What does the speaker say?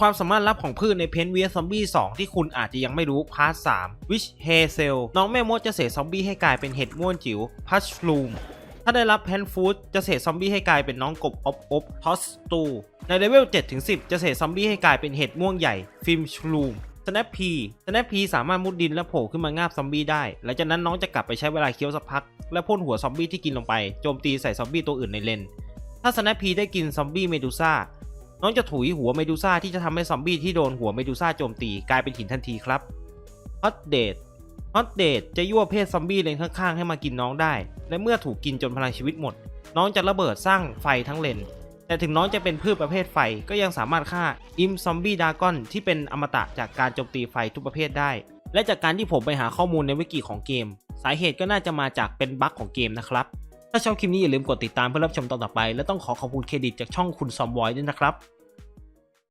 ความสามารถลับของพืชในเพนเวียซอมบี้ 2 ที่คุณอาจจะยังไม่รู้พาร์ท3 Witch Hazel น้องแม่มดจะเสกซอมบี้ให้กลายเป็นเห็ดม่วนจิ๋วพัชลูมถ้าได้รับแพนฟูดจะเสกซอมบี้ให้กลายเป็นน้องกบอบอบทอสตูในเลเวล7ถึง10 จะเสกซอมบี้ให้กลายเป็นเห็ดม่วงใหญ่ฟิล์มชลูมสแนปพีสแนปพีสามารถมุดดินและโผล่ขึ้นมางาบซอมบี้ได้ หลังจากนั้นน้องจะกลับไปใช้เวลาเคี้ยวสักพัก และพ่นหัวซอมบี้ที่กินลงไปโจมตีใส่ซอมบี้ตัวอื่นในเลน ถ้าสแนปพีได้กินซอมบี้เมดูซ่า น้องจะถุยหัวเมดูซ่าที่จะทำให้ซอมบี้ที่โดนหัวเมดูซ่าโจมตีกลายเป็นหินทันทีครับฮอตเดทฮอตเดทจะยั่วเพศซอมบี้เลนข้างๆ ให้มากินน้องได้ และเมื่อถูกกินจนพลังชีวิตหมด น้องจะระเบิดสร้างไฟทั้งเลน แต่ถึงน้องจะเป็นพืชประเภทไฟก็ยังสามารถฆ่าอิมซอมบี้ดากอนที่เป็นอมตะจากการโจมตีไฟทุกประเภทได้ และจากการที่ผมไปหาข้อมูลในวิกิของเกม สาเหตุก็น่าจะมาจากเป็นบั๊กของเกมนะครับ ถ้าชอบคลิปนี้อย่าลืมกดติดตามเพื่อรับชมตอนต่อไป และต้องขอขอบคุณเครดิตจากช่องคุณซอมบอยด้วยนะครับ